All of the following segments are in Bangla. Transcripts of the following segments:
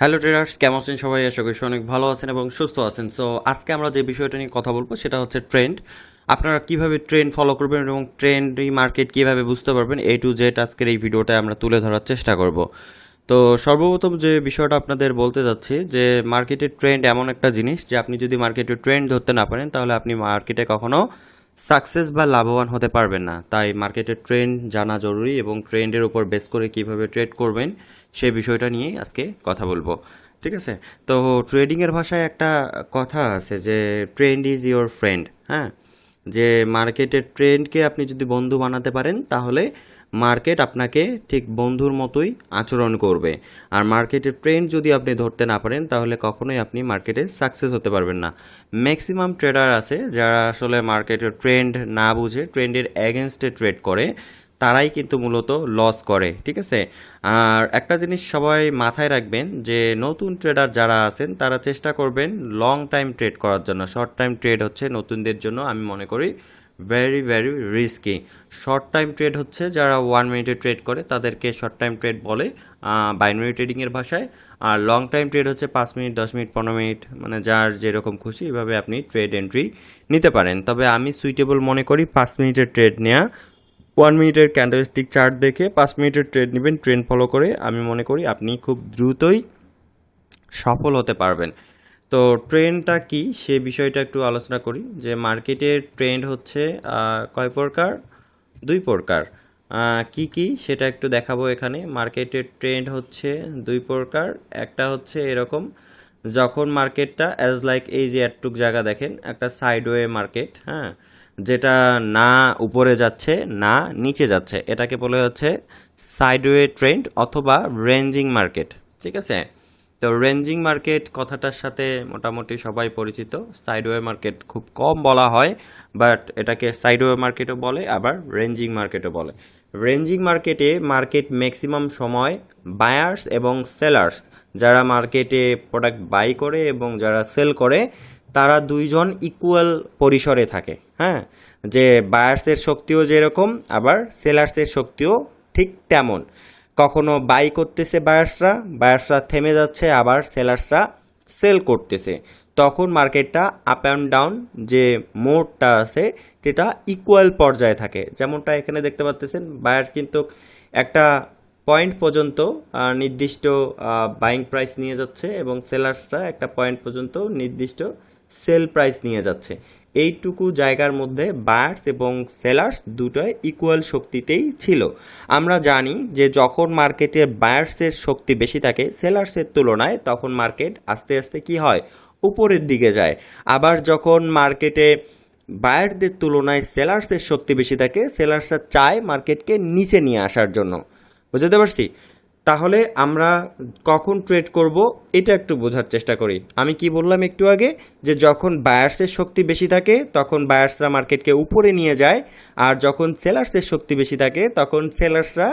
হ্যালো ট্রেডার্স কেমন আছেন সবাই? আশা করি অনেক ভালো আছেন এবং সুস্থ আছেন। সো আজকে আমরা যে বিষয়টা নিয়ে কথা বলব সেটা হচ্ছে ট্রেন্ড আপনারা কীভাবে ট্রেন্ড ফলো করবেন এবং ট্রেন্ড মার্কেট কীভাবে বুঝতে পারবেন এ টু জেড আজকের এই ভিডিওটা আমরা তুলে ধরার চেষ্টা করব। তো, সর্বপ্রথম যে বিষয়টা আপনাদের বলতে যাচ্ছি, যে মার্কেটের ট্রেন্ড এমন একটা জিনিস যে আপনি যদি মার্কেটের ট্রেন্ড ধরতে না পারেন, তাহলে আপনি মার্কেটে কখনো সাকসেস বা লাভবান হতে পারবেন না। তাই মার্কেটের ট্রেন্ড জানা জরুরি এবং ট্রেন্ডের উপর বেস করে কীভাবে ট্রেড করবেন সে বিষয়টা নিয়েই আজকে কথা বলব। ঠিক আছে? তো ট্রেডিংয়ের ভাষায় একটা কথা আছে যে ট্রেন্ড ইজ ইয়োর ফ্রেন্ড হ্যাঁ? যে মার্কেটের ট্রেন্ডকে আপনি যদি বন্ধু বানাতে পারেন, তাহলে মার্কেট আপনাকে ঠিক বন্ধুর মতোই আচরণ করবে। আর মার্কেটের ট্রেন্ড যদি আপনি ধরতে না পারেন, তাহলে কখনোই আপনি মার্কেটে সাকসেস হতে পারবেন না। ম্যাক্সিমাম ট্রেডার আছে যারা আসলে মার্কেটের ট্রেন্ড না বুঝে ট্রেন্ডের এগেনস্টে ট্রেড করে, তারাই কিন্তু মূলত লস করে, ঠিক আছে? আর একটা জিনিস সবাই মাথায় রাখবেন যে নতুন ট্রেডার যারা আছেন, তারা চেষ্টা করবেন লং টাইম ট্রেড করার জন্য। শর্ট টাইম ট্রেড হচ্ছে নতুনদের জন্য, আমি মনে করি very very risky short time trade হচ্ছে যারা ওয়ান মিনিটে ট্রেড করে, তাদেরকে শর্ট টাইম ট্রেড বলে বাইনারি ট্রেডিংয়ের ভাষায়। আর লং টাইম ট্রেড হচ্ছে পাঁচ মিনিট, দশ মিনিট, পনেরো মিনিট মানে যার যেরকম খুশি এভাবে আপনি ট্রেড এন্ট্রি নিতে পারেন। তবে আমি সুইটেবল মনে করি পাঁচ মিনিটের ট্রেড নেওয়া ওয়ান মিনিটের ক্যান্ডেলস্টিক চার্ট দেখে পাঁচ মিনিটের ট্রেড নেবেন ট্রেন ফলো করে আমি মনে করি আপনি খুব দ্রুতই সফল হতে পারবেন। তো ট্রেন্ডটা কি? সে বিষয়টা একটু আলোচনা করি। যে মার্কেটের ট্রেন্ড হচ্ছে কয় প্রকার? দুই প্রকার। কি কি? সেটা একটু দেখাবো এখানে। মার্কেটের ট্রেন্ড হচ্ছে দুই প্রকার। একটা হচ্ছে এরকম, যখন মার্কেটটা অ্যাজ লাইক এই যে একটুক জায়গা দেখেন, একটা সাইডওয়ে মার্কেট হ্যাঁ? যেটা না উপরে যাচ্ছে, না নিচে যাচ্ছে। এটাকে বলে হচ্ছে সাইডওয়ে ট্রেন্ড অথবা রেঞ্জিং মার্কেট ঠিক আছে? তো রেঞ্জিং মার্কেট কথাটার সাথে মোটামুটি সবাই পরিচিত। সাইডওয়ে মার্কেট খুব কম বলা হয়, বাট এটাকে সাইডওয়ে মার্কেটও বলে, আবার রেঞ্জিং মার্কেটও বলে। রেঞ্জিং মার্কেটে মার্কেট ম্যাক্সিমাম সময় বায়ার্স এবং সেলার্স, যারা মার্কেটে প্রোডাক্ট বাই করে এবং যারা সেল করে, তারা দুইজন ইকুয়াল পরিসরে থাকে হ্যাঁ? যে বায়ার্সের শক্তিও যেরকম, আবার সেলার্সের শক্তিও ঠিক তেমন। কখনো বাই করতেছে বায়ার্সরা বায়ার্সরা থেমে যাচ্ছে, আবার সেলার্সরা সেল করতেছে। তখন মার্কেটটা আপ অ্যান্ড ডাউন যে মোডটা আছে, সেটা ইকুয়াল পর্যায়ে থাকে। যেমনটা এখানে দেখতে পাচ্তেছেন বায়ার্স কিন্তু একটা পয়েন্ট পর্যন্ত নির্দিষ্ট বাইং প্রাইস নিয়ে যাচ্ছে এবং সেলার্সরা একটা পয়েন্ট পর্যন্ত নির্দিষ্ট সেল প্রাইস নিয়ে যাচ্ছে। এইটুকু জায়গার মধ্যে বায়ার্স এবং সেলার্স দুটোই ইকুয়াল শক্তিতেই ছিল। আমরা জানি যে যখন মার্কেটে বায়ার্সের শক্তি বেশি থাকে সেলার্সের তুলনায় তখন মার্কেট আস্তে আস্তে কি হয়? উপরের দিকে যায়। আবার যখন মার্কেটে বায়ারদের তুলনায় সেলার্সের শক্তি বেশি থাকে সেলার্সরা চায় মার্কেটকে নিচে নিয়ে আসার জন্য। বুঝতে পারছি? তাহলে আমরা কখন ট্রেড করব, এটা একটু বোঝার চেষ্টা করি। আমি কি বললাম একটু আগে? যে যখন বায়ার্সের শক্তি বেশি থাকে, তখন বায়ার্সরা মার্কেটকে উপরে নিয়ে যায়, আর যখন সেলার্সের শক্তি বেশি থাকে, তখন সেলার্সরা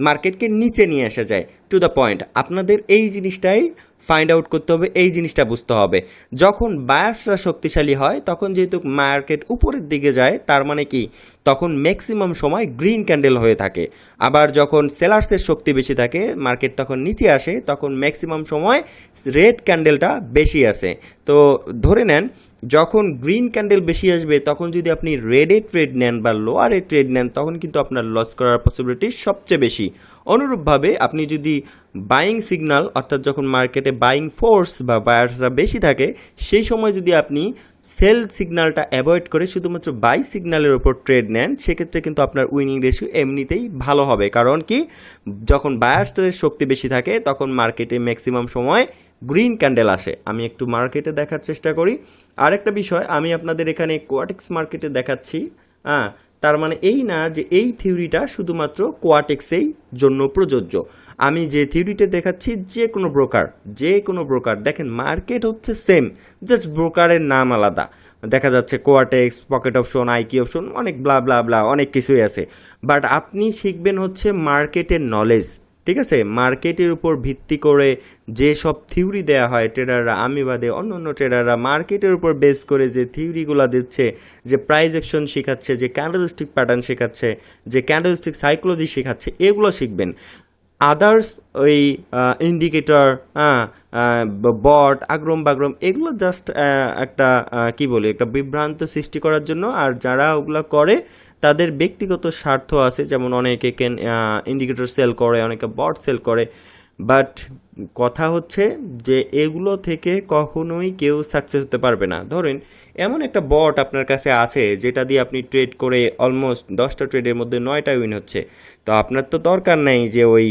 মার্কেটকে নিচে নিয়ে আসা যায়। টু দ্য পয়েন্ট আপনাদের এই জিনিসটাই ফাইন্ড আউট করতে হবে, এই জিনিসটা বুঝতে হবে। যখন বায়ার্সরা শক্তিশালী হয়, তখন যেহেতু মার্কেট উপরের দিকে যায়, তার মানে কি? তখন ম্যাক্সিমাম সময় গ্রিন ক্যান্ডেল হয়ে থাকে। আবার যখন সেলার্সের শক্তি বেশি থাকে মার্কেট তখন নিচে আসে, তখন ম্যাক্সিমাম সময় রেড ক্যান্ডেলটা বেশি আসে। তো ধরে নেন, যখন গ্রিন ক্যান্ডেল বেশি আসবে, তখন যদি আপনি রেডে ট্রেড নেন বা লোয়ারে ট্রেড নেন, তখন কিন্তু আপনার লস করার পসিবিলিটি সবচেয়ে বেশি। অনুরূপভাবে আপনি যদি বাইং সিগনাল অর্থাৎ যখন মার্কেটে বাইং ফোর্স বা বায়ার্সরা বেশি থাকে, সেই সময় যদি আপনি সেল সিগনালটা অ্যাভয়েড করে শুধুমাত্র বাই সিগনালের ওপর ট্রেড নেন, সেক্ষেত্রে কিন্তু আপনার উইনিং রেশিও এমনিতেই ভালো হবে। কারণ কি? যখন বায়ার্সের শক্তি বেশি থাকে, তখন মার্কেটে ম্যাক্সিমাম সময় গ্রিন ক্যান্ডেল আসে। আমি একটু মার্কেটে দেখার চেষ্টা করি। আরেকটা বিষয়, আমি আপনাদের এখানে কোয়াটিক্স মার্কেটে দেখাচ্ছি। হ্যাঁ তার মানে এই না যে এই থিওরিটা শুধুমাত্র কোয়াটেক্সেই জন্য প্রযোজ্য। আমি যে থিওরিটা দেখাচ্ছি যে কোনো ব্রোকার, যে কোনো ব্রোকার, দেখেন মার্কেট হচ্ছে সেম, জাস্ট ব্রোকারের নাম আলাদা। দেখা যাচ্ছে Quotex, pocket option IQ option, অনেক ব্লা ব্লা ব্লা, অনেক কিছুই আছে। বাট আপনি শিখবেন হচ্ছে মার্কেটের নলেজ। ঠিক আছে? মার্কেটের উপর ভিত্তি করে যে সব থিওরি দেয়া হয় ট্রেডাররা আমি বাদে অন্য অন্য ট্রেডাররা মার্কেটের উপর বেস করে যে থিওরিগুলো দিচ্ছে, যে প্রাইজ অ্যাকশন শেখাচ্ছে, যে ক্যান্ডেলস্টিক প্যাটার্ন শেখাচ্ছে, যে ক্যান্ডেলস্টিক সাইকোলজি শেখাচ্ছে, এগুলো শিখবেন। আদার্স ওই ইন্ডিকেটর হ্যাঁ বট আগ্রম বাগ্রম, এগুলো জাস্ট একটা কি বলি, একটা বিভ্রান্ত সৃষ্টি করার জন্য। আর যারা ওগুলো করে, তাদের ব্যক্তিগত স্বার্থ আছে। যেমন অনেকে কেন ইন্ডিকেটর সেল করে, অনেকে বট সেল করে। বাট কথা হচ্ছে যে এগুলো থেকে কখনোই কেউ সাকসেস হতে পারবে না। ধরেন, এমন একটা বট আপনার কাছে আছে যেটা দিয়ে আপনি ট্রেড করে অলমোস্ট দশটা ট্রেডের মধ্যে নয়টা উইন হচ্ছে। তো আপনার তো দরকার নেই যে ওই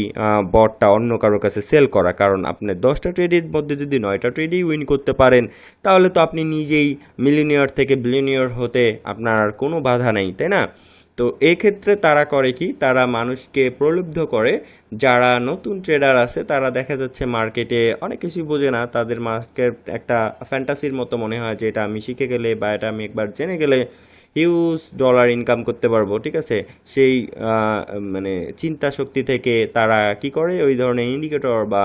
বটটা অন্য কারোর কাছে সেল করা। কারণ আপনি দশটা ট্রেডের মধ্যে যদি নয়টা ট্রেডেই উইন করতে পারেন, তাহলে তো আপনি নিজেই মিলিনিয়র থেকে বিলিনিয়র হতে আপনার আর কোনো বাধা নেই, তাই না? তো এক্ষেত্রে তারা করে কি? তারা মানুষকে প্রলুব্ধ করে। যারা নতুন ট্রেডার আছে, তারা দেখা যাচ্ছে মার্কেটে অনেক কিছুই বোঝে না। তাদের মার্কেট একটা ফ্যান্টাসির মতো মনে হয় যে, এটা আমি শিখে গেলে বা এটা আমি একবার জেনে গেলে হিউজ ডলার ইনকাম করতে পারব, ঠিক আছে? সেই মানে চিন্তা শক্তি থেকে তারা কি করে? ওই ধরনের ইন্ডিকেটর বা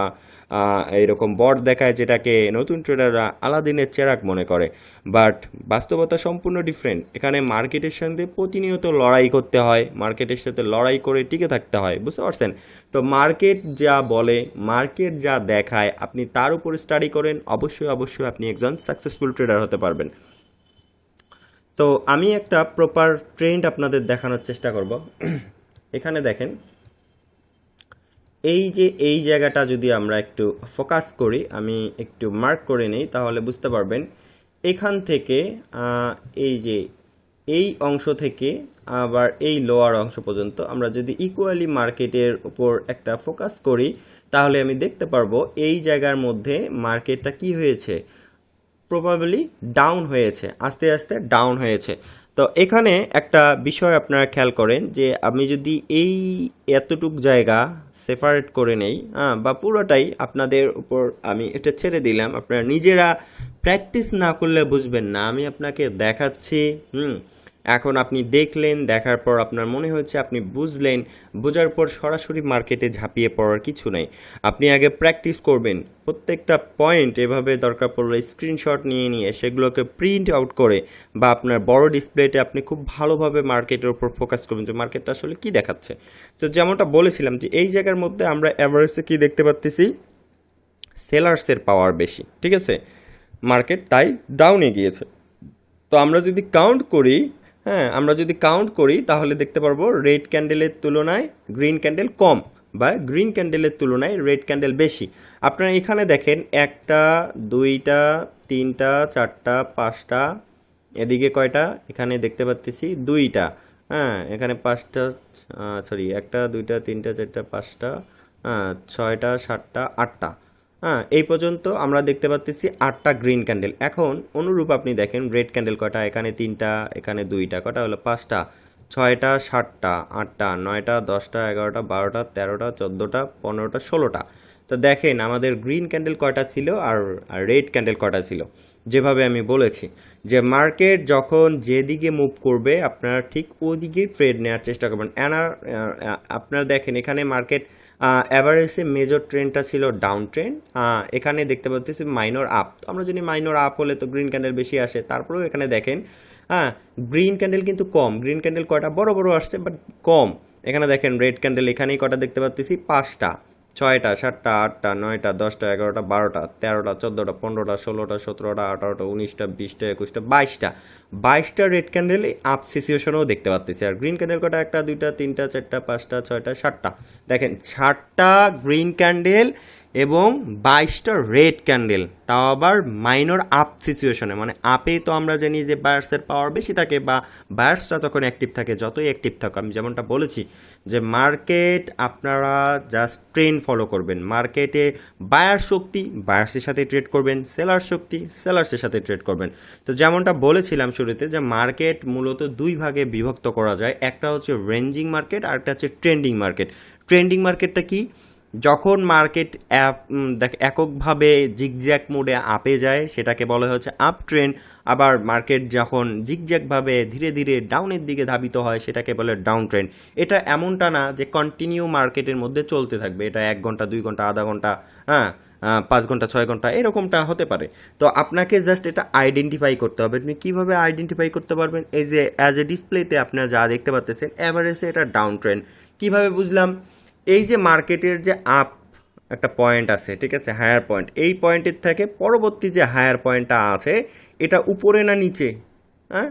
এরকম বট দেখায় যেটাকে নতুন ট্রেডাররা আলাদিনের চেরাক মনে করে। বাট বাস্তবতা সম্পূর্ণ ডিফারেন্ট। এখানে মার্কেটের সঙ্গে প্রতিনিয়ত লড়াই করতে হয়, মার্কেটের সাথে লড়াই করে টিকে থাকতে হয়, বুঝতে পারছেন? তো মার্কেট যা বলে, মার্কেট যা দেখায়, আপনি তার উপর স্টাডি করেন, অবশ্যই অবশ্যই আপনি একজন সাকসেসফুল ট্রেডার হতে পারবেন। তো আমি একটা প্রপার ট্রেন্ড আপনাদের দেখানোর চেষ্টা করব। এখানে দেখেন এই যে, এই জায়গাটা যদি আমরা একটু ফোকাস করি, আমি একটু মার্ক করে নিই, তাহলে বুঝতে পারবেন। এখান থেকে এই যে, এই অংশ থেকে আবার এই লোয়ার অংশ পর্যন্ত আমরা যদি ইকুয়ালি মার্কেটের উপর একটা ফোকাস করি, তাহলে আমি দেখতে পারব এই জায়গার মধ্যে মার্কেটটা কি হয়েছে? প্রবাবলি ডাউন হয়েছে, আস্তে আস্তে ডাউন হয়েছে। তো এখানে একটা বিষয় আপনারা খেয়াল করেন যে আমি যদি এই এতটুক জায়গা সেপারেট করে নেই হ্যাঁ বা পুরোটাই আপনাদের উপর আমি এটা ছেড়ে দিলাম। আপনারা নিজেরা প্র্যাকটিস না করলে বুঝবেন না। আমি আপনাকে দেখাচ্ছি, হুম এখন আপনি দেখলেন, দেখার পর আপনার মনে হয়েছে আপনি বুঝলেন, বোঝার পর সরাসরি মার্কেটে ঝাঁপিয়ে পড়ার কিছু নেই। আপনি আগে প্র্যাকটিস করবেন, প্রত্যেকটা পয়েন্ট এভাবে দরকার পড়লে স্ক্রিনশট নিয়ে নিয়ে সেগুলোকে প্রিন্ট আউট করে বা আপনার বড় ডিসপ্লেতে আপনি খুব ভালোভাবে মার্কেটের উপর ফোকাস করবেন যে মার্কেটটা আসলে কী দেখাচ্ছে। তো যেমনটা বলেছিলাম যে এই জায়গার মধ্যে আমরা অ্যাভারেজে কী দেখতে পাচ্ছি সেলার্সের পাওয়ার বেশি, ঠিক আছে? মার্কেট তাই ডাউনে গিয়েছে। তো আমরা যদি কাউন্ট করি হ্যাঁ আমরা যদি কাউন্ট করি, তাহলে দেখতে পারব রেড ক্যান্ডেলের তুলনায় গ্রিন ক্যান্ডেল কম বা গ্রিন ক্যান্ডেলের তুলনায় রেড ক্যান্ডেল বেশি। আপনারা এখানে দেখেন একটা, দুইটা, তিনটা, চারটা, পাঁচটা, এদিকে কয়টা? এখানে দেখতে পাচ্ছি দুইটা। হ্যাঁ এখানে পাঁচটা সরি একটা, দুইটা, তিনটা, চারটা, পাঁচটা হ্যাঁ ছয়টা, সাতটা, আটটা। হ্যাঁ এই পর্যন্ত আমরা দেখতে পাচ্ছি আটটা গ্রিন ক্যান্ডেল এখন অনুরূপ আপনি দেখেন রেড ক্যান্ডেল কটা? এখানে তিনটা, এখানে দুইটা। কটা হলো? পাঁচটা। ছয়টা, সাতটা, আটটা, নয়টা, দশটা, এগারোটা, বারোটা, তেরোটা, চোদ্দোটা, পনেরোটা, ষোলোটা। তো দেখেন, আমাদের গ্রিন ক্যান্ডেল কটা ছিল আর রেড ক্যান্ডেল কটা ছিল? যেভাবে আমি বলেছি যে মার্কেট যখন যেদিকে মুভ করবে, আপনারা ঠিক ওদিকে ট্রেড নেওয়ার চেষ্টা করবেন। আপনারা দেখেন, এখানে মার্কেট অ্যাভারেজে মেজর ট্রেনটা ছিল ডাউন ট্রেন এখানে দেখতে পাচ্ছি মাইনর আপ তো আমরা যদি মাইনর আপ হলে তো গ্রিন ক্যান্ডেল বেশি আসে, তারপরেও এখানে দেখেন হ্যাঁ গ্রিন ক্যান্ডেল কিন্তু কম। গ্রিন ক্যান্ডেল কয়টা? বড় বড় আসছে বাট কম। এখানে দেখেন রেড ক্যান্ডেল এখানেই কটা দেখতে পাচ্ছি পাঁচটা। ছয়টা, সাতটা, আটটা, নয়টা, দশটা, এগারোটা, বারোটা, তেরোটা, চোদ্দোটা, পনেরোটা, ষোলোটা, সতেরোটা, আঠারোটা, উনিশটা, বিশটা, একুশটা, বাইশটা। বাইশটা রেড ক্যান্ডেল আপ সিচুয়েশনেও দেখতে পাচ্ছি আর গ্রিন ক্যান্ডেল কটা? একটা, দুইটা, তিনটা, চারটা, পাঁচটা, ছয়টা, সাতটা। দেখেন, সাতটা গ্রিন ক্যান্ডেল এবং বাইশটা রেড ক্যান্ডেল, তাও আবার মাইনর আপ সিচুয়েশনে। মানে আপে তো আমরা জানি যে বায়ার্সের পাওয়ার বেশি থাকে বা বায়ার্সরা তখন অ্যাক্টিভ থাকে, যতই অ্যাক্টিভ থাকুক, আমি যেমনটা বলেছি যে মার্কেট আপনারা জাস্ট ট্রেন ফলো করবেন। মার্কেটে বায়ার শক্তি, বায়ার্সের সাথে ট্রেড করবেন সেলার শক্তি সেলার্সের সাথে ট্রেড করবেন। তো যেমনটা বলেছিলাম শুরুতে যে মার্কেট মূলত দুই ভাগে বিভক্ত করা যায়, একটা হচ্ছে রেঞ্জিং মার্কেট আর একটা হচ্ছে ট্রেন্ডিং মার্কেট ট্রেন্ডিং মার্কেটটা কি? যখন মার্কেট অ্যাপ দেখ, এককভাবে জিগজ্যাক মোডে আপে যায়, সেটাকে বলা হচ্ছে আপ ট্রেন্ড আবার মার্কেট যখন জিগজ্যাকভাবে ধীরে ধীরে ডাউনের দিকে ধাবিত হয়, সেটাকে বলে ডাউন ট্রেন্ড এটা এমনটা না যে কন্টিনিউ মার্কেটের মধ্যে চলতে থাকবে। এটা এক ঘণ্টা, দুই ঘণ্টা, আধা ঘণ্টা হ্যাঁ পাঁচ ঘণ্টা, ছয় ঘণ্টা, এরকমটা হতে পারে। তো আপনাকে জাস্ট এটা আইডেন্টিফাই করতে হবে। আপনি কীভাবে আইডেন্টিফাই করতে পারবেন? এই যে অ্যাজ এ ডিসপ্লেতে আপনারা যা দেখতে পাচ্ছেন অ্যাভারেজে এটা ডাউন ট্রেন্ড কীভাবে বুঝলাম? এই যে মার্কেটের যে আপ একটা পয়েন্ট আছে, ঠিক আছে? হায়ার পয়েন্ট এই পয়েন্টের থেকে পরবর্তী যে হায়ার পয়েন্টটা আছে, এটা উপরে না নিচে? হ্যাঁ?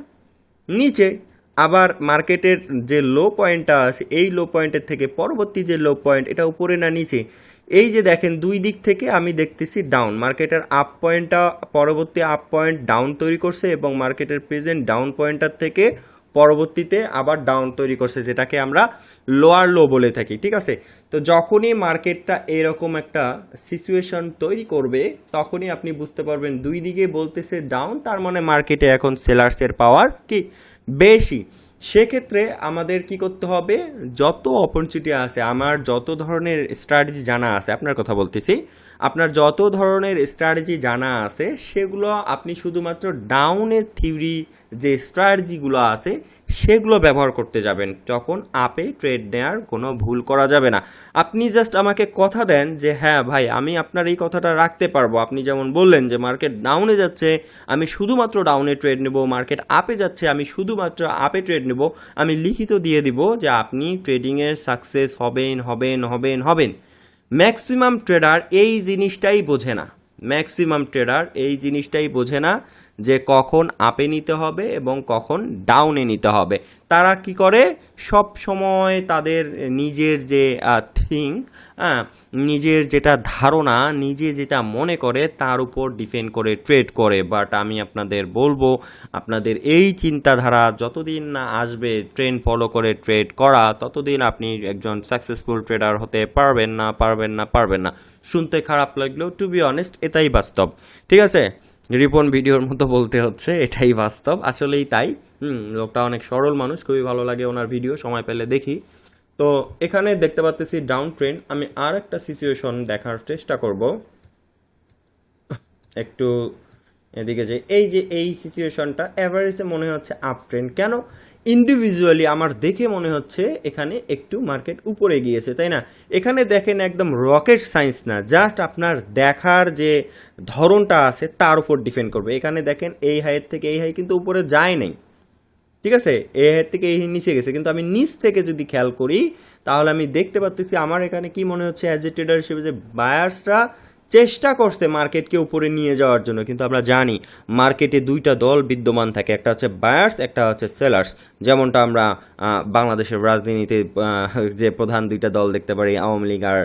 নিচে। আবার মার্কেটের যে লো পয়েন্টটা আছে, এই লো পয়েন্টের থেকে পরবর্তী যে লো পয়েন্ট এটা উপরে না নিচে? এই যে দেখেন, দুই দিক থেকে আমি দেখতেছি ডাউন মার্কেটের আপ পয়েন্টটা পরবর্তী আপ পয়েন্ট ডাউন তৈরি করছে এবং মার্কেটের প্রেজেন্ট ডাউন পয়েন্টটার থেকে পরবর্তীতে আবার ডাউন তৈরি করছে, যেটাকে আমরা লোয়ার লো বলে থাকি, ঠিক আছে? তো যখনই মার্কেটটা এরকম একটা সিচুয়েশন তৈরি করবে, তখনই আপনি বুঝতে পারবেন দুই দিকে বলতেছে ডাউন তার মানে মার্কেটে এখন সেলার্সের পাওয়ার কি? বেশি। সেক্ষেত্রে আমাদের কি করতে হবে? যত অপরচুনিটি আছে, আমার যত ধরনের স্ট্র্যাটেজি জানা আছে, আপনার কথা বলতেছি আপনার যত ধরনের স্ট্র্যাটেজি জানা আছে, সেগুলো আপনি শুধুমাত্র ডাউনের থিওরি যে স্ট্র্যাটেজিগুলো আছে, সেগুলো ব্যবহার করতে যাবেন। তখন আপে ট্রেড নেওয়ার কোনো ভুল করা যাবে না। আপনি জাস্ট আমাকে কথা দেন যে হ্যাঁ ভাই, আমি আপনার এই কথাটা রাখতে পারব। আপনি যেমন বললেন যে মার্কেট ডাউনে যাচ্ছে, আমি শুধুমাত্র ডাউনে ট্রেড নেব মার্কেট আপে যাচ্ছে, আমি শুধুমাত্র আপে ট্রেড নেব। আমি লিখিত দিয়ে দিব যে, আপনি ট্রেডিংয়ে সাকসেস হবেন হবেন হবেন হবেন। ম্যাক্সিমাম ট্রেডার এই জিনিসটাই বোঝে না। ম্যাক্সিমাম ট্রেডার এই জিনিসটাই বোঝে না। যে কখন আপে নিতে হবে এবং কখন ডাউনে নিতে হবে। তারা কি করে? সব সময় তাদের নিজের যে থিং হ্যাঁ নিজের যেটা ধারণা, নিজে যেটা মনে করে তার উপর ডিপেন্ড করে ট্রেড করে। বাট আমি আপনাদের বলব, আপনাদের এই চিন্তাধারা যতদিন না আসবে ট্রেন ফলো করে ট্রেড করা, ততদিন আপনি একজন সাকসেসফুল ট্রেডার হতে পারবেন না পারবেন না পারবেন না। শুনতে খারাপ লাগলেও টু বি অনেস্ট এটাই বাস্তব। ঠিক আছে? রিপন ভিডিওর মতো বলতে হচ্ছে, এটাই বাস্তব। আসলেই তাই। হুম, লোকটা অনেক সরল মানুষ, খুবই ভালো লাগে ওনার ভিডিও, সময় পেলে দেখি। তো এখানে দেখতে পাচ্তেছি ডাউন ট্রেন আমি আর একটা সিচুয়েশন দেখার চেষ্টা করব। একটু এদিকে যে, এই যে, এই সিচুয়েশনটা অ্যাভারেজে মনে হচ্ছে আপ ট্রেন কেন? ইন্ডিভিজুয়ালি আমার দেখে মনে হচ্ছে এখানে একটু মার্কেট উপরে গিয়েছে, তাই না? এখানে দেখেন একদম রকেট সায়েন্স না জাস্ট আপনার দেখার যে ধরনটা আছে তার উপর ডিপেন্ড করবে। এখানে দেখেন এই হাইয়ের থেকে এই হাই কিন্তু উপরে যায় নাই। ঠিক আছে? এ হাইয়ের থেকে এই নিচে গেছে। কিন্তু আমি নিচ থেকে যদি খেয়াল করি, তাহলে আমি দেখতে পাচ্তেছি আমার এখানে কি মনে হচ্ছে অ্যাজ এ ট্রেডার হিসেবে যে বায়ার্সরা চেষ্টা করছে মার্কেটকে উপরে নিয়ে যাওয়ার জন্য, কিন্তু আমরা জানি মার্কেটে দুইটা দল বিদ্যমান থাকে, একটা হচ্ছে বায়ার্স একটা হচ্ছে সেলার্স যেমনটা আমরা বাংলাদেশের রাজনীতিতে যে প্রধান দুইটা দল দেখতে পারি, আওয়ামী লীগ আর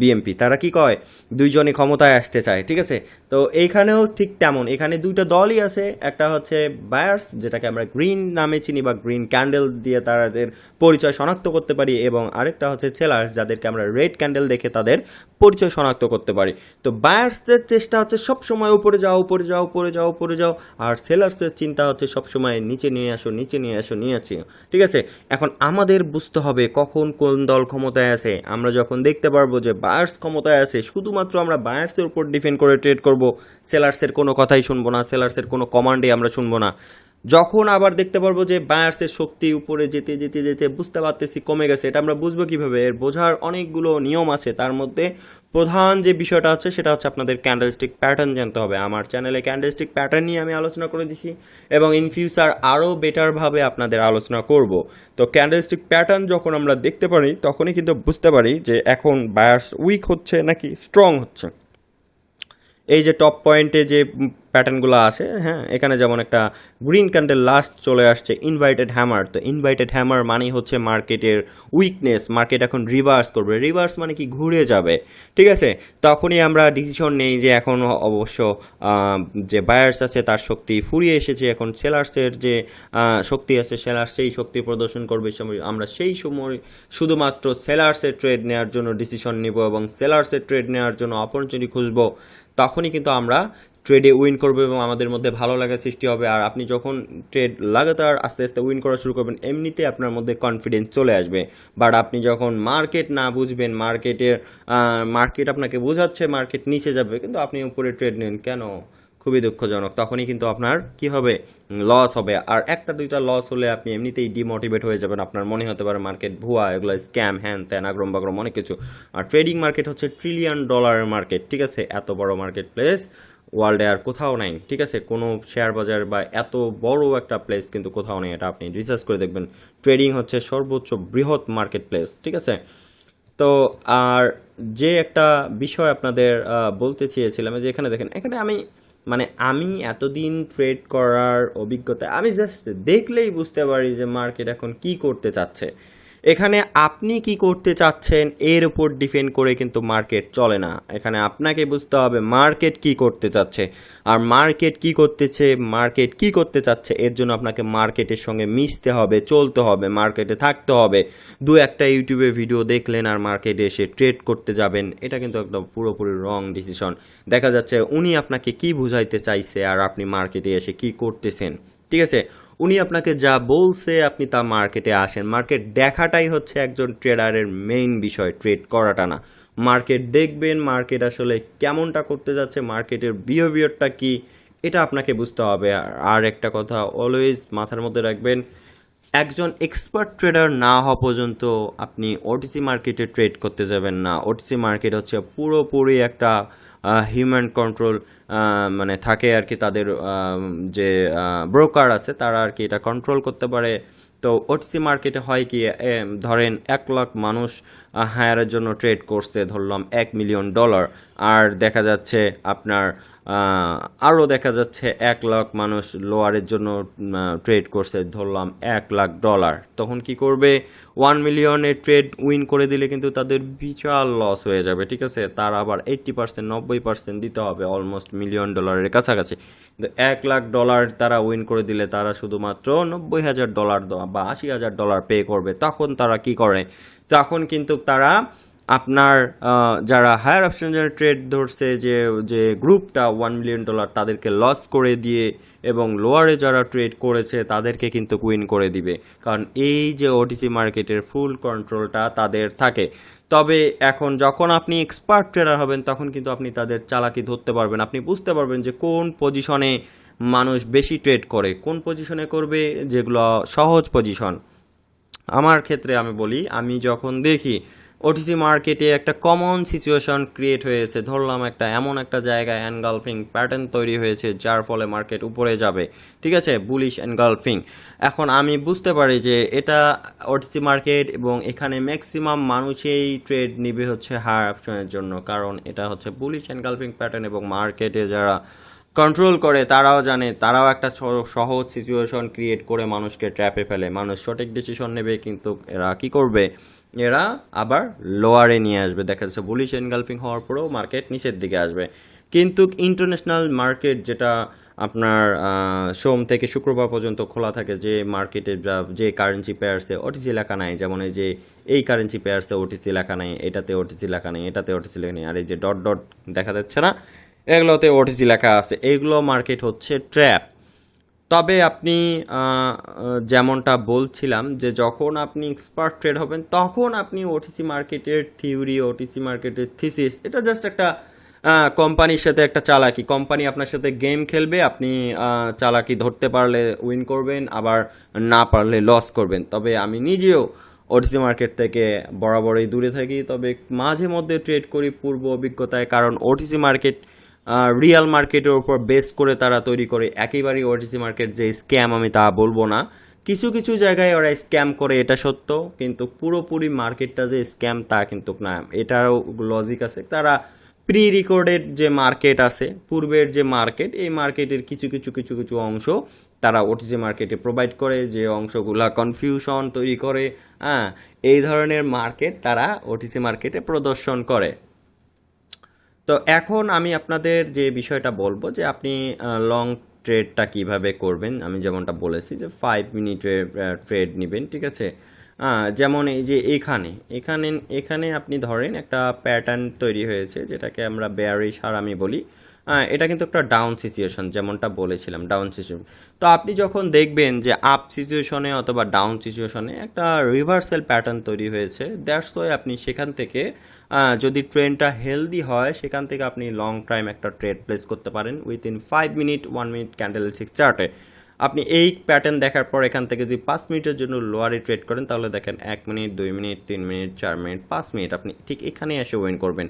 বিএমপি তারা কি কয়? দুইজনই ক্ষমতায় আসতে চায়, ঠিক আছে? তো এইখানেও ঠিক তেমন, এখানে দুইটা দলই আছে, একটা হচ্ছে বায়ার্স যেটাকে আমরা গ্রিন নামে চিনি বা গ্রিন ক্যান্ডেল দিয়ে তাদের পরিচয় শনাক্ত করতে পারি, এবং আরেকটা হচ্ছে সেলার্স যাদেরকে আমরা রেড ক্যান্ডেল দেখে তাদের পরিচয় শনাক্ত করতে পারি। তো বায়ার্সদের চেষ্টা হচ্ছে সব সময় উপরে যাও উপরে যাও উপরে যাও উপরে যাও, আর সেলার্সের চিন্তা হচ্ছে সব সময় নিচে নিয়ে আসো, নিচে নিয়ে আসো, নিয়ে আসি। ঠিক আছে? এখন আমাদের বুঝতে হবে কখন কোন দল ক্ষমতায় আছে। আমরা যখন দেখতে পারব যে বায়ার্স ক্ষমতায় আছে, শুধুমাত্র আমরা বায়ার্সের উপর ডিপেন্ড করে ট্রেড করব সেলার্সের কোনো কথাই শুনব না সেলার্সের কোনো কমান্ডে আমরা শুনব না। যখন আবার দেখতে পারব যে বায়ার্সের শক্তি উপরে যেতে যেতে যেতে বুঝতে পারতেছি কমে গেছে, এটা আমরা বুঝব কীভাবে? এর বোঝার অনেকগুলো নিয়ম আছে, তার মধ্যে প্রধান যে বিষয়টা আছে সেটা হচ্ছে আপনাদের ক্যান্ডেলস্টিক প্যাটার্ন জানতে হবে। আমার চ্যানেলে ক্যান্ডেলস্টিক প্যাটার্ন নিয়ে আমি আলোচনা করে দিছি এবং ইন ফিউচার আরও বেটারভাবে আপনাদের আলোচনা করব। তো ক্যান্ডেলস্টিক প্যাটার্ন যখন আমরা দেখতে পারি, তখনই কিন্তু বুঝতে পারি যে এখন বায়ার্স উইক হচ্ছে নাকি স্ট্রং হচ্ছে। এই যে টপ পয়েন্টে যে প্যাটার্নগুলো আছে হ্যাঁ এখানে যেমন একটা গ্রিন ক্যান্ডেল লাস্ট চলে আসছে ইনভাইটেড হ্যামার তো ইনভাইটেড হ্যামার মানেই হচ্ছে মার্কেটের উইকনেস মার্কেট এখন রিভার্স করবে। রিভার্স মানে কি? ঘুরে যাবে। ঠিক আছে? তখনই আমরা ডিসিশন নেই যে এখন অবশ্য যে বায়ার্স আছে তার শক্তি ফুরিয়ে এসেছে, এখন সেলার্সের যে শক্তি আছে সেলার্স সেই শক্তি প্রদর্শন করবে সময়, আমরা সেই সময় শুধুমাত্র সেলার্সের ট্রেড নেওয়ার জন্য ডিসিশন নিব এবং সেলার্সের ট্রেড নেওয়ার জন্য অপরচুনিটি খুঁজবো। তখনই কিন্তু আমরা ট্রেডে উইন করবে এবং আমাদের মধ্যে ভালো লাগার সৃষ্টি হবে। আর আপনি যখন ট্রেড লাগাতার আস্তে আস্তে উইন করা শুরু করবেন এমনিতে আপনার মধ্যে কনফিডেন্স চলে আসবে। বাট আপনি যখন মার্কেট না বুঝবেন মার্কেটের মার্কেট আপনাকে বোঝাচ্ছে মার্কেট নিচে যাবে, কিন্তু আপনি উপরে ট্রেড নেন কেন? খুবই দুঃখজনক। তখনই কিন্তু আপনার কি হবে? লস হবে। আর একটা দুইটা লস হলে আপনি এমনিতেই ডিমোটিভেট হয়ে যাবেন। আপনার মনে হতে পারে মার্কেট ভুয়া, এগুলো স্ক্যাম হ্যান ত্যান আগ্রম বাগ্রম অনেক কিছু। আর ট্রেডিং মার্কেট হচ্ছে ট্রিলিয়ন ডলারের মার্কেট ঠিক আছে? এত বড় মার্কেট প্লেস ওয়ার্ল্ডে আর কোথাও নাই, ঠিক আছে? কোনো শেয়ার বাজার বা এত বড় একটা প্লেস কিন্তু কোথাও নেই। এটা আপনি রিসার্চ করে দেখবেন। ট্রেডিং হচ্ছে সর্বোচ্চ বৃহৎ মার্কেট প্লেস ঠিক আছে? তো আর যে একটা বিষয় আপনাদের বলতে চেয়েছিলাম যে এখানে দেখেন, এখানে আমি মানে আমি এতদিন ট্রেড করার অভিজ্ঞতা, আমি জাস্ট দেখলেই বুঝতে পারি যে মার্কেট এখন কি করতে চাচ্ছে। এখানে আপনি কি করতে চাচ্ছেন, এর উপর ডিপেন্ড করে কিন্তু মার্কেট চলে না। এখানে আপনাকে বুঝতে হবে মার্কেট কি করতে চাচ্ছে। আর মার্কেট কি করতেছে, মার্কেট কি করতে চাচ্ছে, এর জন্য আপনাকে মার্কেটের সঙ্গে মিশতে হবে, চলতে হবে, মার্কেটে থাকতে হবে। দু একটা ইউটিউবে ভিডিও দেখলেন আর মার্কেটে এসে ট্রেড করতে যাবেন, এটা কিন্তু একদম পুরোপুরি রং ডিসিশন। দেখা যাচ্ছে উনি আপনাকে কি বুঝাইতে চাইছে আর আপনি মার্কেটে এসে কি করতেছেন, ঠিক আছে? উনি আপনাকে যা বলছে, আপনি তা মার্কেটে আসেন। মার্কেট দেখাটাই হচ্ছে একজন ট্রেডারের মেইন বিষয় ট্রেড করাটা না। মার্কেট দেখবেন, মার্কেট আসলে কেমনটা করতে যাচ্ছে, মার্কেটের বিহেভিয়ারটা কি, এটা আপনাকে বুঝতে হবে। আর- একটা কথা অলওয়েজ মাথার মধ্যে রাখবেন, একজন এক্সপার্ট ট্রেডার না হওয়া পর্যন্ত আপনি ওটিসি মার্কেটে ট্রেড করতে যাবেন না। ওটিসি মার্কেট হচ্ছে পুরোপুরি একটা হিউম্যান কন্ট্রোল মানে থাকে আর কি তাদের যে ব্রোকার আছে, তারা আর কি এটা কন্ট্রোল করতে পারে। তো ওটসি মার্কেটে হয় কি ধরেন এক লাখ মানুষ হায়ারের জন্য ট্রেড করছে, ধরলাম এক মিলিয়ন ডলার আর দেখা যাচ্ছে আপনার আরও দেখা যাচ্ছে এক লাখ মানুষ লোয়ারের জন্য ট্রেড করছে, ধরলাম এক লাখ ডলার তখন কি করবে? ওয়ান মিলিয়নের ট্রেড উইন করে দিলে কিন্তু তাদের বিশাল লস হয়ে যাবে, ঠিক আছে? তার আবার এইট্টি পার্সেন্ট নব্বই পার্সেন্ট দিতে হবে অলমোস্ট মিলিয়ন ডলারের কাছাকাছি। কিন্তু এক লাখ ডলার তারা উইন করে দিলে তারা শুধুমাত্র নব্বই হাজার ডলার বা আশি হাজার ডলার পে করবে। তখন তারা কি করে? তখন কিন্তু তারা আপনার যারা হায়ার অপশন যারা ট্রেড ধরছে যে যে গ্রুপটা ওয়ান মিলিয়ন ডলার তাদেরকে লস করে দিয়ে এবং লোয়ারে যারা ট্রেড করেছে তাদেরকে কিন্তু কুইন করে দিবে। কারণ এই যে ওটিসি মার্কেটের ফুল কন্ট্রোলটা তাদের থাকে। তবে এখন যখন আপনি এক্সপার্ট ট্রেডার হবেন, তখন কিন্তু আপনি তাদের চালাকি ধরতে পারবেন। আপনি বুঝতে পারবেন যে কোন পজিশনে মানুষ বেশি ট্রেড করে, কোন পজিশনে করবে যেগুলো সহজ পজিশন আমার ক্ষেত্রে আমি বলি, আমি যখন দেখি ওটিসি মার্কেটে একটা কমন সিচুয়েশন ক্রিয়েট হয়েছে। ধরলাম একটা এমন একটা জায়গায় অ্যানগালফিং প্যাটার্ন তৈরি হয়েছে, যার ফলে মার্কেট উপরে যাবে। ঠিক আছে? বুলিশ অ্যানগালফিং এখন আমি বুঝতে পারি যে এটা ওটিসি মার্কেট এবং এখানে ম্যাক্সিমাম মানুষই ট্রেড নিবে হচ্ছে হায়ার অপশনের জন্য। কারণ এটা হচ্ছে বুলিশ অ্যানগালফিং প্যাটার্ন এবং মার্কেটে যারা কন্ট্রোল করে, তারাও জানে, তারাও একটা সহজ সিচুয়েশন ক্রিয়েট করে মানুষকে ট্র্যাপে ফেলে। মানুষ সঠিক ডিসিশন নেবে, কিন্তু এরা কি করবে? এরা আবার লোয়ারে নিয়ে আসবে। দেখা যাচ্ছে বুলিশ এনগালফিং হওয়ার পরেও মার্কেট নিচের দিকে আসবে। কিন্তু ইন্টারন্যাশনাল মার্কেট যেটা আপনার সোম থেকে শুক্রবার পর্যন্ত খোলা থাকে, যে মার্কেটে যে কারেন্সি পেয়ার্সে ওটিসি লেখা নাই, যেমন এই যে, এই কারেন্সি পেয়ার্সে ওটিসি লেখা নাই, এটাতে ওটিসি লেখা নেই, এটাতে ওটিসি লেখা নেই, আর এই যে ডট ডট দেখা যাচ্ছে না। এগুলোতে ওটিসি লেখা আছে। এইগুলো মার্কেট হচ্ছে ট্র্যাপ তবে আপনি যেমনটা বলছিলাম যে যখন আপনি এক্সপার্ট ট্রেড হবেন, তখন আপনি ওটিসি মার্কেটের থিওরি ওটিসি মার্কেটের থিসিস এটা জাস্ট একটা কোম্পানির সাথে একটা চালাকি। কোম্পানি আপনার সাথে গেম খেলবে, আপনি চালাকি ধরতে পারলে উইন করবেন, আবার না পারলে লস করবেন। তবে আমি নিজেও ওটিসি মার্কেট থেকে বরাবরই দূরে থাকি। তবে মাঝে মধ্যে ট্রেড করি পূর্ব অভিজ্ঞতায়, কারণ ওটিসি মার্কেট রিয়েল মার্কেটের উপর বেস করে তারা তৈরি করে। একেবারেই ওটিসি মার্কেট যে স্ক্যাম আমি তা বলব না। কিছু কিছু জায়গায় ওরা স্ক্যাম করে, এটা সত্য। কিন্তু পুরোপুরি মার্কেটটা যে স্ক্যাম তা কিন্তু না। এটারও লজিক আছে। তারা প্রি রেকর্ডেড যে মার্কেট আছে, পূর্বের যে মার্কেট এই মার্কেটের কিছু কিছু কিছু কিছু অংশ তারা ওটিসি মার্কেটে প্রোভাইড করে। যে অংশগুলা কনফিউশন তৈরি করে। হ্যাঁ এই ধরনের মার্কেট তারা ওটিসি মার্কেটে প্রদর্শন করে। তো এখন আমি আপনাদের যে বিষয়টা বলব যে আপনি লং ট্রেডটা কীভাবে করবেন, আমি যেমনটা বলেছি যে ফাইভ মিনিটের ট্রেড নেবেন, ঠিক আছে? যেমন এই যে এখানে এখানে এখানে আপনি ধরেন একটা প্যাটার্ন তৈরি হয়েছে যেটাকে আমরা বেয়ারিশ আমি বলি। এটা কিন্তু একটা ডাউন সিচুয়েশন যেমনটা বলেছিলাম ডাউন সিচুয়েশন তো আপনি যখন দেখবেন যে আপ সিচুয়েশনে অথবা ডাউন সিচুয়েশনে একটা রিভার্সাল প্যাটার্ন তৈরি হয়েছে দ্যাটস ওয়াই আপনি সেখান থেকে যদি ট্রেনটা হেলদি হয়, সেখান থেকে আপনি লং টাইম একটা ট্রেড প্লেস করতে পারেন within five minute one minute candle six চার্টে আপনি এই প্যাটার্ন দেখার পর এখান থেকে যদি পাঁচ মিনিটের জন্য লোয়ারে ট্রেড করেন, তাহলে দেখেন এক মিনিট দুই মিনিট তিন মিনিট চার মিনিট পাঁচ মিনিট আপনি ঠিক এখানে এসে ওয়েন করবেন।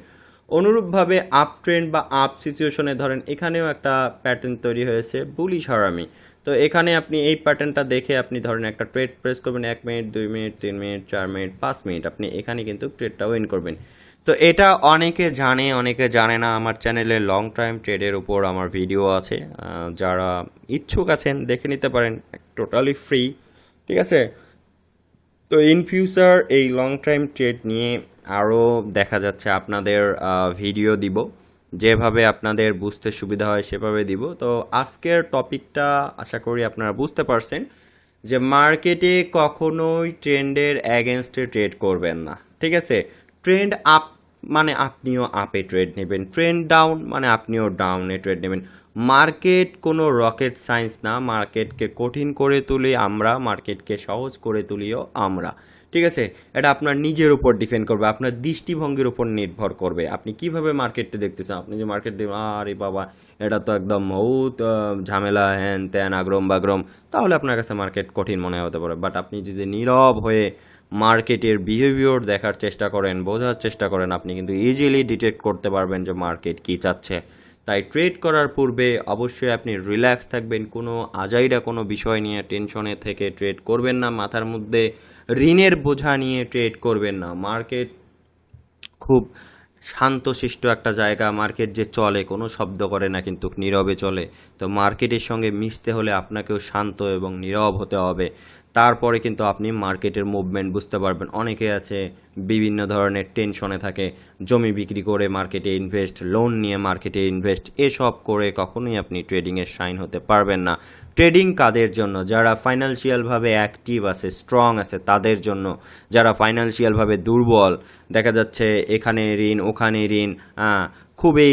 অনুরূপভাবে আপ ট্রেন্ড বা আপ সিচুয়েশনে ধরেন, এখানেও একটা প্যাটার্ন তৈরি হয়েছে বুলিশ হারামি তো এখানে আপনি এই প্যাটার্নটা দেখে আপনি ধরেন একটা ট্রেড প্রেস করবেন, এক মিনিট দুই মিনিট তিন মিনিট চার মিনিট পাঁচ মিনিট আপনি এখানে কিন্তু ট্রেডটা উইন করবেন। তো এটা অনেকে জানে অনেকে জানে না, আমার চ্যানেলে লং টাইম ট্রেডের উপর আমার ভিডিও আছে। যারা ইচ্ছুক আছেন, দেখে নিতে পারেন টোটালি ফ্রি ঠিক আছে? তো ইন ফিউচার এই লং টাইম ট্রেড নিয়ে আরও দেখা যাচ্ছে আপনাদের ভিডিও দিব। যেভাবে আপনাদের বুঝতে সুবিধা হয় সেভাবে দিব। তো আজকের টপিকটা আশা করি আপনারা বুঝতে পারছেন যে মার্কেটে কখনোই ট্রেন্ডের অ্যাগেনস্টে ট্রেড করবেন না। ঠিক আছে? ট্রেন্ড আপ মানে আপনিও আপে ট্রেড নেবেন। ট্রেন্ড ডাউন মানে আপনিও ডাউনে ট্রেড নেবেন। মার্কেট কোনো রকেট সায়েন্স না। মার্কেটকে কঠিন করে তুলি আমরা মার্কেটকে সহজ করে তুলিও আমরা। ঠিক আছে? এটা আপনার নিজের উপর ডিপেন্ড করবে, আপনার দৃষ্টিভঙ্গির উপর নির্ভর করবে। আপনি কীভাবে মার্কেটটা দেখতেছেন? আপনি যে মার্কেট দেখবেন, আরে বাবা, এটা তো একদম বহুত ঝামেলা হ্যান ত্যান, আগ্রম বাগ্রম। তাহলে আপনার কাছে মার্কেট কঠিন মনে হতে পারে। বাট আপনি যদি নীরব হয়ে মার্কেটের বিহেভিয়র দেখার চেষ্টা করেন, বোঝার চেষ্টা করেন, আপনি কিন্তু ইজিলি ডিটেক্ট করতে পারবেন যে মার্কেট কী চাচ্ছে। তাই ট্রেড করার পূর্বে অবশ্যই আপনি রিল্যাক্স থাকবেন। কোনো আজাইরা কোনো বিষয় নিয়ে টেনশনে থেকে ট্রেড করবেন না। মাথার মধ্যে ঋণের বোঝা নিয়ে ট্রেড করবেন না। মার্কেট খুব শান্তশিষ্ট একটা জায়গা। মার্কেট যে চলে, কোনো শব্দ করে না, কিন্তু নীরবে চলে। তো মার্কেটের সঙ্গে মিশতে হলে আপনাকেও শান্ত এবং নীরব হতে হবে। তারপরে কিন্তু আপনি মার্কেটের মুভমেন্ট বুঝতে পারবেন। অনেকে আছে, বিভিন্ন ধরনের টেনশনে থাকে, জমি বিক্রি করে মার্কেটে ইনভেস্ট লোন নিয়ে মার্কেটে ইনভেস্ট এসব করে কখনোই আপনি ট্রেডিংয়ের সাইন হতে পারবেন না। ট্রেডিং কাদের জন্য? যারা ফাইন্যান্সিয়ালভাবে অ্যাক্টিভ আছে স্ট্রং আছে, তাদের জন্য। যারা ফাইন্যান্সিয়ালভাবে দুর্বল, দেখা যাচ্ছে এখানে ঋণ, ওখানে ঋণ খুবই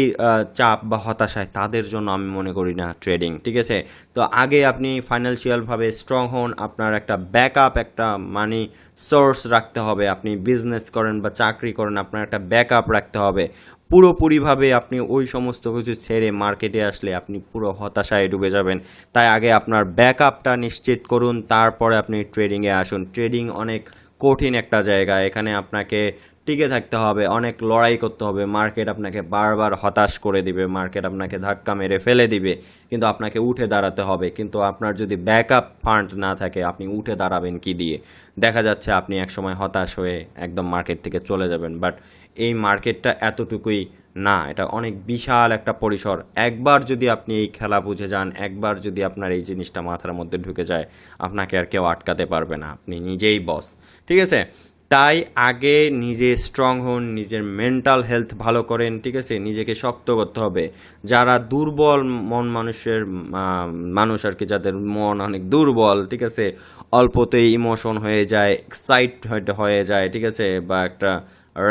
চাপ বা হতাশায় তাদের জন্য আমি মনে করি না ট্রেডিং ঠিক আছে? তো আগে আপনি ফাইন্যান্সিয়ালভাবে স্ট্রং হন, আপনার একটা ব্যাকআপ একটা মানি সোর্স রাখতে হবে, আপনি বিজনেস করেন বা চাকরি করেন, আপনার একটা ব্যাকআপ রাখতে হবে। পুরোপুরিভাবে আপনি ওই সমস্ত কিছু ছেড়ে মার্কেটে আসলে আপনি পুরো হতাশায় ডুবে যাবেন। তাই আগে আপনার ব্যাকআপটা নিশ্চিত করুন, তারপরে আপনি ট্রেডিংয়ে আসুন। ট্রেডিং অনেক কঠিন একটা জায়গা, এখানে আপনাকে টিকে থাকতে হবে, অনেক লড়াই করতে হবে। মার্কেট আপনাকে বারবার হতাশ করে দিবে, মার্কেট আপনাকে ধাক্কা মেরে ফেলে দিবে, কিন্তু আপনাকে উঠে দাঁড়াতে হবে। কিন্তু আপনার যদি ব্যাকআপ ফান্ড না থাকে, আপনি উঠে দাঁড়াবেন কি দিয়ে? দেখা যাচ্ছে আপনি একসময় হতাশ হয়ে একদম মার্কেট থেকে চলে যাবেন, বাট এই মার্কেটটা এতটুকুই না, এটা অনেক বিশাল একটা পরিসর। একবার যদি আপনি এই খেলা বুঝে যান, একবার যদি আপনার এই জিনিসটা মাথার মধ্যে ঢুকে যায়, আপনাকে আর কেউ আটকাতে পারবে না, আপনি নিজেই বস ঠিক আছে? তাই আগে নিজে স্ট্রং হন, নিজের মেন্টাল হেলথ ভালো করেন, ঠিক আছে? নিজেকে শক্ত করতে হবে। যারা দুর্বল মন মানুষের মানুষ আর কি, যাদের মন অনেক দুর্বল, ঠিক আছে? অল্পতেই ইমোশন হয়ে যায় এক্সাইট হয়ে যায়, ঠিক আছে? বা একটা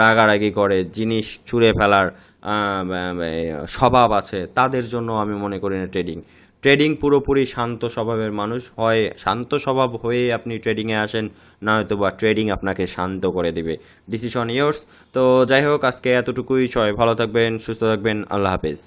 রাগারাগি করে, জিনিস ছুঁড়ে ফেলার স্বভাব আছে, তাদের জন্য আমি মনে করি না ট্রেডিং ট্রেডিং পুরোপুরি শান্ত স্বভাবের মানুষ হয়। শান্ত স্বভাব হয়ে আপনি ট্রেডিংয়ে আসেন, না হয়তো বা ট্রেডিং আপনাকে শান্ত করে দেবে। ডিসিশন ইয়ার্স তো যাই হোক, আজকে এতটুকুই। সবাই ভালো থাকবেন, সুস্থ থাকবেন। আল্লাহ হাফেজ।